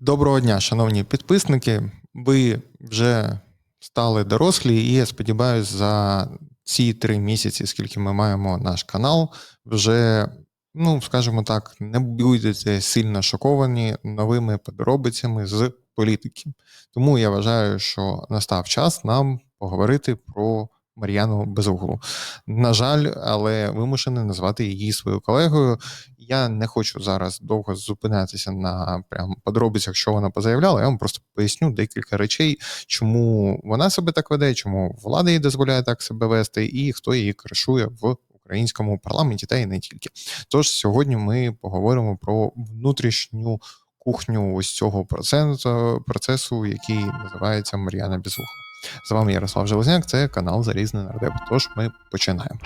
Доброго дня, шановні підписники. Ви вже стали дорослі, і я сподіваюся, за ці три місяці, скільки ми маємо наш канал, вже, ну скажімо так, не будете сильно шоковані новими подробицями з політики. Тому я вважаю, що настав час нам поговорити про Мар'яну Безуглу. На жаль, але вимушений назвати її своєю колегою. Я не хочу зараз довго зупинятися на прям подробицях, що вона позаявляла. Я вам просто поясню декілька речей, чому вона себе так веде, чому влада їй дозволяє так себе вести, і хто її кришує в українському парламенті, та й не тільки. Тож сьогодні ми поговоримо про внутрішню кухню ось цього процесу, процесу який називається Мар'яна Безугла. З вами Ярослав Железняк, це канал Залізний нардеп. Тож ми починаємо.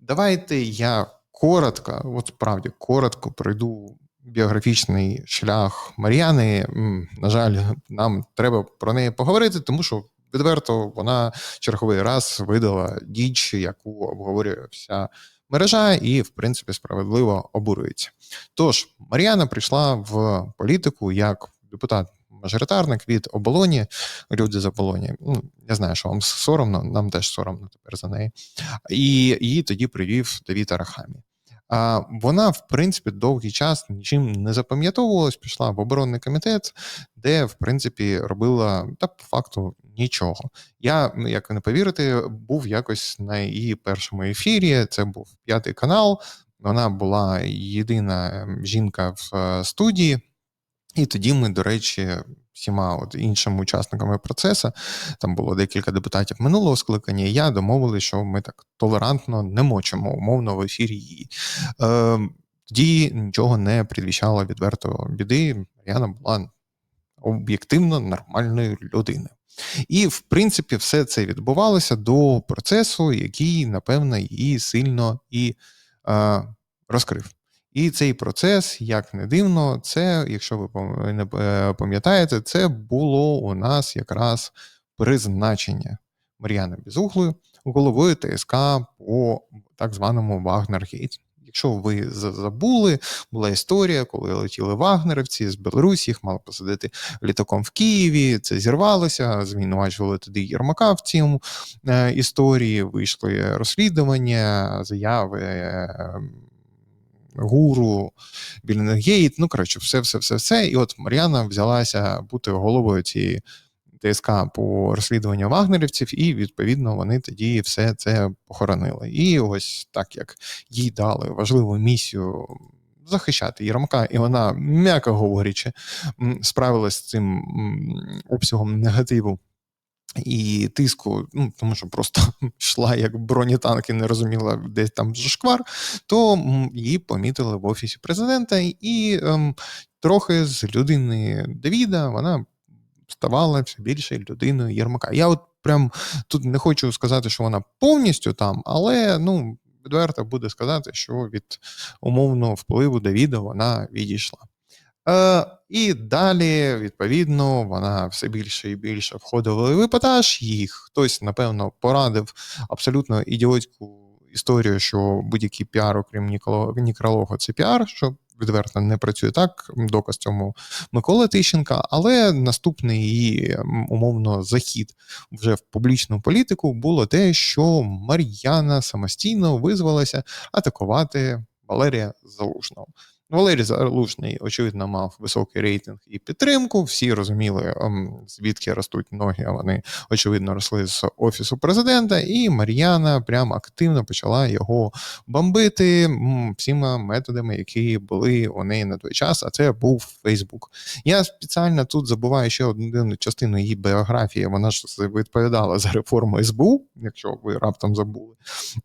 Давайте я коротко, от справді коротко пройду біографічний шлях Мар'яни. На жаль, нам треба про неї поговорити, тому що відверто вона черговий раз видала діч, яку обговорює вся мережа, і, в принципі, справедливо обурюється. Тож, Мар'яна прийшла в політику як депутат мажоритарник від оболоні, люди з оболоні. Ну, я знаю, що вам соромно, нам теж соромно тепер за неї. І її тоді привів Давід Арахамі. А вона, в принципі, довгий час нічим не запам'ятовувалась, пішла в оборонний комітет, де, в принципі, робила та по факту нічого. Я, як не повірите, був якось на її першому ефірі. Це був п'ятий канал. Вона була єдина жінка в е, студії. І тоді ми, до речі, всіма от іншими учасниками процесу, там було декілька депутатів минулого скликання, і я домовилися, що ми так толерантно не мочимо умовно в ефірі її. Е, Тоді нічого не предвіщало відверто біди. Мар'яна була об'єктивно нормальною людиною. І, в принципі, все це відбувалося до процесу, який, напевно, її сильно і е, розкрив. І цей процес, як не дивно, це, якщо ви не е, пам'ятаєте, це було у нас якраз призначення Мар'яни Безуглої головою ТСК по так званому Вагнергейт. Якщо ви забули, була історія, коли летіли вагнерівці з Білорусі, їх мали посадити літаком в Києві. Це зірвалося, звинувачували тоді Єрмака в цьому е, історії. Вийшли розслідування, заяви. Гуру, Білінгейт, ну коротше, все, все, все, все. І от Мар'яна взялася бути головою цієї ТСК по розслідуванню вагнерівців, і відповідно вони тоді все це похоронили. І ось так як їй дали важливу місію. Захищати Єрмака, і вона, м'яко говорячи, справилась з цим обсягом негативу і тиску, ну тому що просто йшла як бронетанки, не розуміла, де там зашквар, то її помітили в офісі президента, і ем, трохи з людини Давіда вона ставала все більше людиною Єрмака. Я от прям тут не хочу сказати, що вона повністю там, але ну. Відверто буде сказати, що від умовного впливу Давіда вона відійшла. Е, І далі, відповідно, вона все більше і більше входила в епатаж. Їх хтось, напевно, порадив абсолютно ідіотську історію, що будь-який піар, окрім Нікролога, це піар, що відверто не працює так. Доказ цьому Микола Тищенка. Але наступний її умовно захід вже в публічну політику було те, що Мар'яна самостійно визвалася атакувати Валерія Залужного. Валерій Залужний, очевидно, мав високий рейтинг і підтримку. Всі розуміли, ем, звідки ростуть ноги. Вони очевидно росли з офісу президента. І Мар'яна прям активно почала його бомбити всіма методами, які були у неї на той час. А це був Фейсбук. Я спеціально тут забуваю ще одну частину її біографії. Вона ж відповідала за реформу СБУ, якщо ви раптом забули.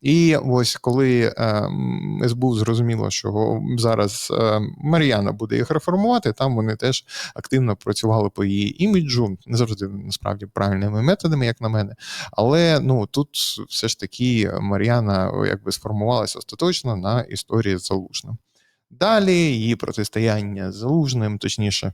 І ось коли ем, СБУ зрозуміло, що зараз. Е, Мар'яна буде їх реформувати. Там вони теж активно працювали по її іміджу, не завжди насправді правильними методами, як на мене. Але ну тут все ж таки Мар'яна якби сформувалася остаточно на історії з Залужним. Далі її протистояння з Залужним, точніше.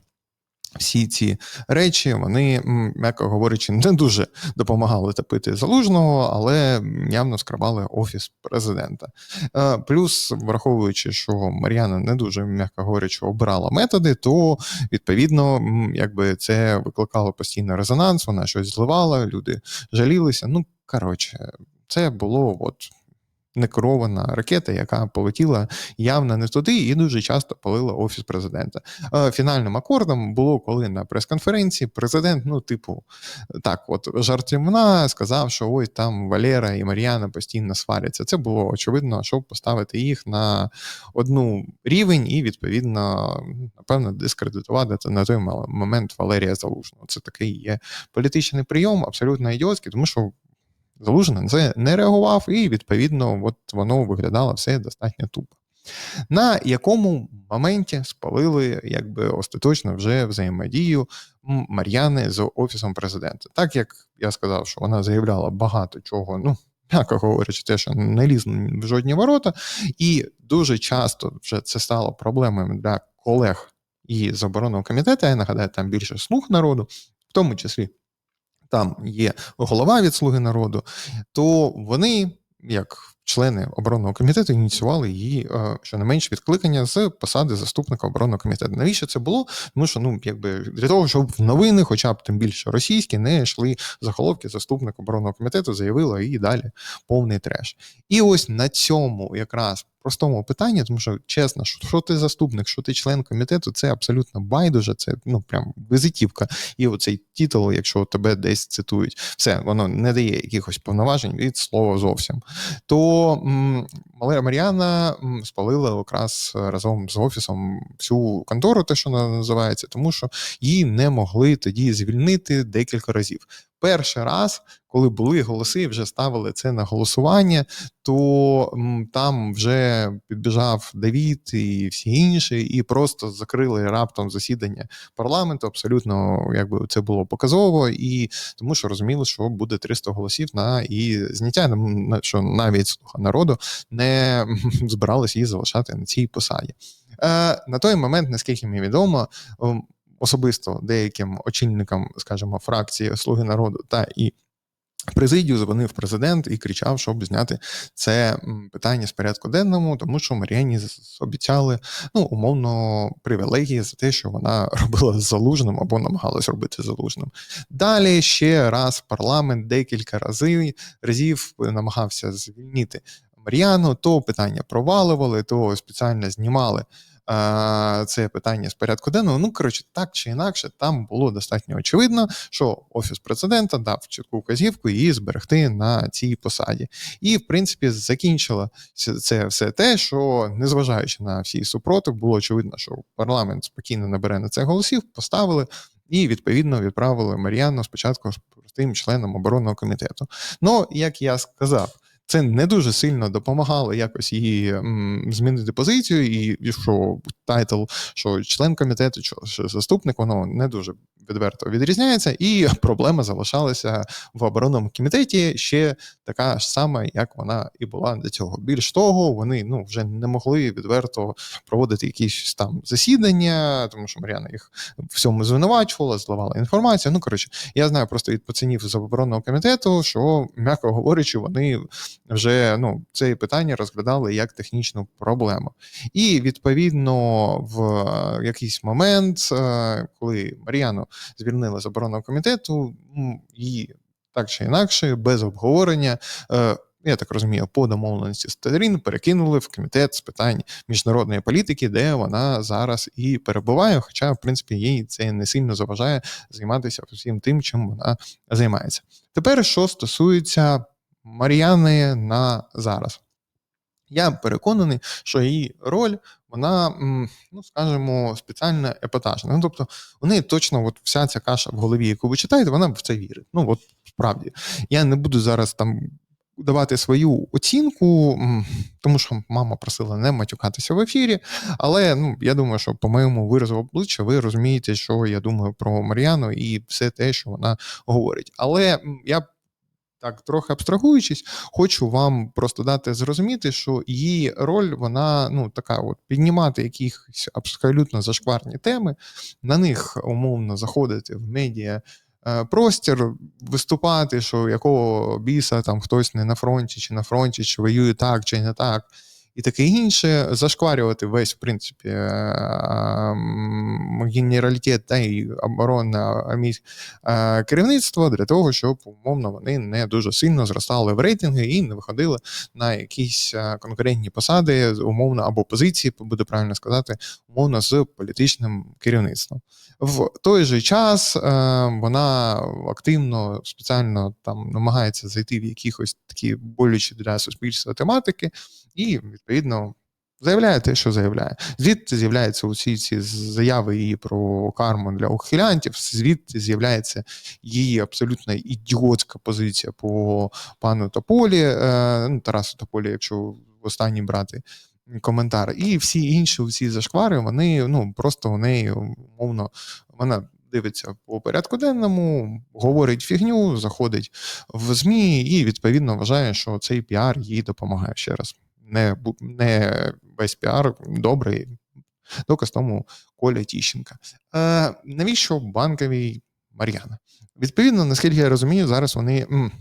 Всі ці речі, вони, м'яко говорячи, не дуже допомагали топити залужного, але явно скривали офіс президента. Е, плюс, враховуючи, що Мар'яна не дуже, м'яко говорячи, обирала методи, то відповідно, якби це викликало постійно резонанс, вона щось зливала, люди жалілися. Ну коротше, це було от некерована ракета, яка полетіла явно не туди, і дуже часто палила офіс президента. Фінальним акордом було коли на прес-конференції президент, ну, типу, так, от жартівна сказав, що ось там Валера і Мар'яна постійно сваряться. Це було очевидно, щоб поставити їх на одну рівень і відповідно, напевно, дискредитувати на той момент Валерія Залужного. Це такий є політичний прийом, абсолютно ідіотський, тому що Залужний на це не реагував, і, відповідно, от воно виглядало все достатньо тупо. На якому моменті спалили якби остаточно вже взаємодію Мар'яни з Офісом президента. Так як я сказав, що вона заявляла багато чого, ну, м'яко говорячи, те, що не ліз в жодні ворота, і дуже часто вже це стало проблемою для колег і з оборонного комітету. Я нагадаю, там більше слуг народу, в тому числі там є голова від Слуги народу, то вони, як члени оборонного комітету, ініціювали її е, щонайменш відкликання з посади заступника оборонного комітету. Навіщо це було? Тому що ну якби для того, щоб в новини, хоча б тим більше російські, не йшли заголовки, заступник оборонного комітету заявила і далі повний треш. І ось на цьому якраз простому питанні, тому що чесно, що, що ти заступник, що ти член комітету, це абсолютно байдуже, це ну прям визитівка. І оцей титул, якщо тебе десь цитують, все воно не дає якихось повноважень від слова зовсім. То м, Мар'яна спалила якраз разом з офісом всю контору, те, що називається, тому що її не могли тоді звільнити декілька разів. Перший раз, коли були голоси, вже ставили це на голосування, то там вже підбіжав Давід і всі інші, і просто закрили раптом засідання парламенту. Абсолютно, якби це було показово, і тому що розуміли, що буде 300 голосів на і зняття, що навіть слуха народу не збиралися її залишати на цій посаді. Е, на той момент, наскільки мені відомо, особисто деяким очільникам, скажімо, фракції Слуги народу та і. Президію дзвонив президент і кричав, щоб зняти це питання з порядку денному, тому що Мар'яні обіцяли ну умовно привілегії за те, що вона робила залужним або намагалась робити залужним. Далі ще раз парламент декілька разів разів намагався звільнити Мар'яну, то питання провалювали, то спеціально знімали це питання з порядку денного. Ну, коротше, так чи інакше, там було достатньо очевидно, що офіс президента дав чітку вказівку її зберегти на цій посаді. І, в принципі, закінчило це все те, що незважаючи на всі супротив, було очевидно, що парламент спокійно набере на це голосів, поставили. І відповідно відправили Мар'яну спочатку з простим членом оборонного комітету. Ну, як я сказав, це не дуже сильно допомагало якось її м, змінити позицію, і що тайтл, що член комітету, що заступник, воно не дуже відверто відрізняється, і проблема залишалася в оборонному комітеті ще така ж сама, як вона і була до цього. Більш того, вони ну вже не могли відверто проводити якісь там засідання, тому що Мар'яна їх всьому звинувачувала, зливала інформацію. Ну коротше, я знаю просто від пацанів з оборонного комітету, що м'яко говорячи, вони вже ну це питання розглядали як технічну проблему. І відповідно в якийсь момент, е, коли Мар'яну звільнили з оборонного комітету, її так чи інакше, без обговорення. Е, я так розумію, по домовленості сторін перекинули в комітет з питань міжнародної політики, де вона зараз і перебуває. Хоча, в принципі, їй це не сильно заважає займатися всім тим, чим вона займається. Тепер, що стосується Мар'яни на зараз. Я переконаний, що її роль, вона, ну скажімо, спеціально епатажна. Ну, тобто, у неї точно от вся ця каша в голові, яку ви читаєте, вона в це вірить. Ну, от справді. Я не буду зараз там давати свою оцінку, тому що мама просила не матюкатися в ефірі. Але ну, я думаю, що по моєму виразу обличчя ви розумієте, що я думаю про Мар'яну і все те, що вона говорить. Але я так трохи абстрагуючись, хочу вам просто дати зрозуміти, що її роль вона ну така, от піднімати якісь абсолютно зашкварні теми, на них умовно заходити в медіа. е, Простір виступати, що якого біса там хтось не на фронті, чи на фронті, чи воює так, чи не так, і таке інше, зашкварювати весь, в принципі, е, генералітет та й оборонне керівництво для того, щоб умовно вони не дуже сильно зростали в рейтинги і не виходили на якісь е, конкурентні посади, умовно або позиції, буде правильно сказати, умовно з політичним керівництвом. В той же час е, вона активно спеціально там намагається зайти в якихось такі болючі для суспільства тематики, і відповідно. Заявляє те, що заявляє. Звідти з'являються усі ці заяви її про карму для ухилянтів, звідти з'являється її абсолютно ідіотська позиція по пану Тополі, е, ну, Тарасу Тополі, якщо в останній брати коментар. І всі інші усі зашквари, вони ну просто у неї умовно вона дивиться по порядку денному, говорить фігню, заходить в ЗМІ і відповідно вважає, що цей піар їй допомагає ще раз. Не, не весь піар добрий. Доказ тому Коля Тіщенка. Е, навіщо банковій Мар'яна? Відповідно, наскільки я розумію, зараз вони. м,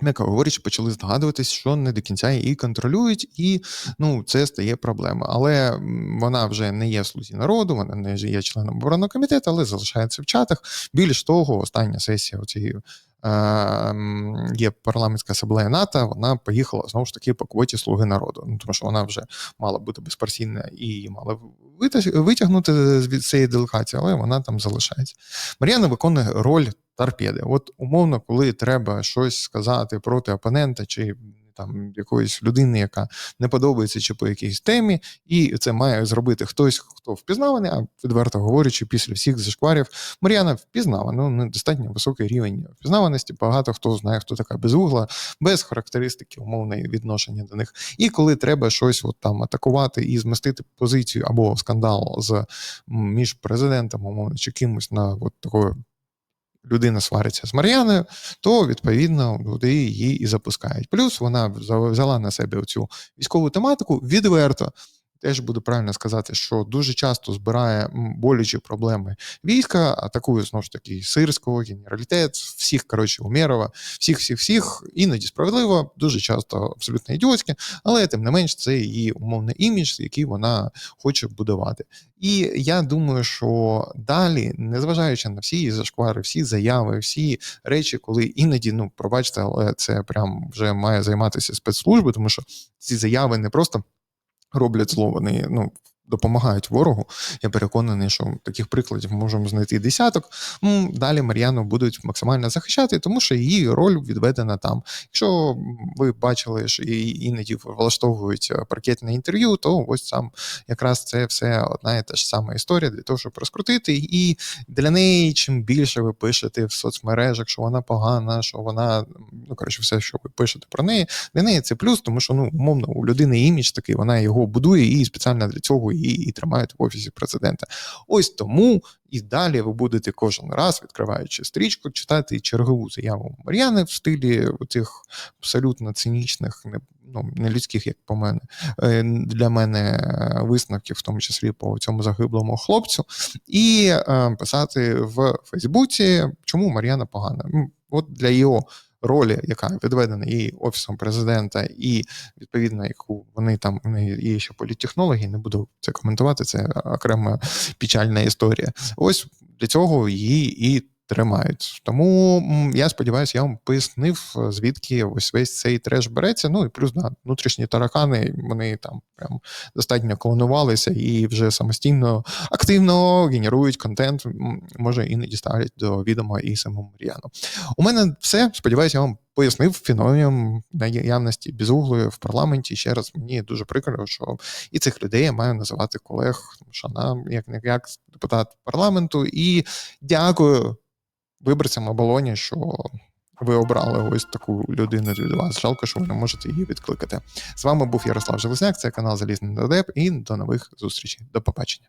М'яко говорячи, почали здогадуватись, що не до кінця її контролюють, і ну це стає проблемою. Але вона вже не є в слузі народу, вона не є членом оборонного комітету, але залишається в чатах. Більш того, остання сесія цієї є парламентська асамблея НАТО. Вона поїхала знову ж таки по квоті Слуги народу. Ну тому що вона вже мала бути безпарсійна і її мала витяг- витягнути з цієї делегації, але вона там залишається. Мар'яна виконує роль торпеди. От умовно, коли треба щось сказати проти опонента чи там якоїсь людини, яка не подобається чи по якійсь темі, і це має зробити хтось, хто впізнаваний, а відверто говорячи, після всіх зашкварів, Мар'яна впізнавана, ну недостатньо високий рівень впізнаваності. Багато хто знає, хто така безугла, без характеристики умовної відношення до них. І коли треба щось от там атакувати і змістити позицію або скандал з між президентом, умовно, чи кимось на от такою людина свариться з Мар'яною, то відповідно люди її і запускають. Плюс вона взяла на себе цю військову тематику відверто. Теж буду правильно сказати, що дуже часто збирає болючі проблеми війська, атакує знову ж таки Сирського, генералітет, всіх, коротше, Умєрова, всіх, всіх, всіх, іноді справедливо, дуже часто абсолютно ідіотськи, але тим не менш це її умовний імідж, який вона хоче будувати. І я думаю, що далі, незважаючи на всі зашквари, всі заяви, всі речі, коли іноді, ну пробачте, але це прям вже має займатися спецслужби, тому що ці заяви не просто роблять зло, вони ну. Допомагають ворогу. Я переконаний, що таких прикладів можемо знайти десяток. Далі Мар'яну будуть максимально захищати, тому що її роль відведена там. Якщо ви бачили, що її іноді влаштовують е, паркетне інтерв'ю, то ось там якраз це все одна і та ж сама історія для того, щоб розкрутити. І для неї чим більше ви пишете в соцмережах, що вона погана, що вона ну коротше, все, що ви пишете про неї, для неї це плюс, тому що ну умовно у людини імідж такий, вона його будує і спеціально для цього її і тримають в офісі президента. Ось тому і далі ви будете кожен раз, відкриваючи стрічку, читати чергову заяву Мар'яни в стилі цих абсолютно цинічних, не ну не людських, як по мене, е, для мене висновків, в тому числі по цьому загиблому хлопцю, і е, писати в Фейсбуці, чому Мар'яна погана. От для його ролі, яка відведена її офісом президента, і відповідно, яку вони там неї є ще політтехнологи, не буду це коментувати. Це окрема печальна історія. Ось для цього її і. Тримають. Тому я сподіваюся, я вам пояснив, е, звідки ось весь цей треш береться. Ну і плюс да, внутрішні таракани, вони там прям достатньо клонувалися і вже самостійно активно генерують контент, може іноді ставлять до відома і самому Мар'яну. У мене все. Сподіваюся, я вам пояснив феномен наявності безуглої в парламенті. Ще раз мені дуже прикро, що і цих людей я маю називати колег, тому що нам, як не як депутат парламенту, і дякую виборцям оболоні, що ви обрали ось таку людину від вас. Жалко, що ви не можете її відкликати. З вами був Ярослав Железняк, це канал Залізний Додеп, і до нових зустрічей. До побачення.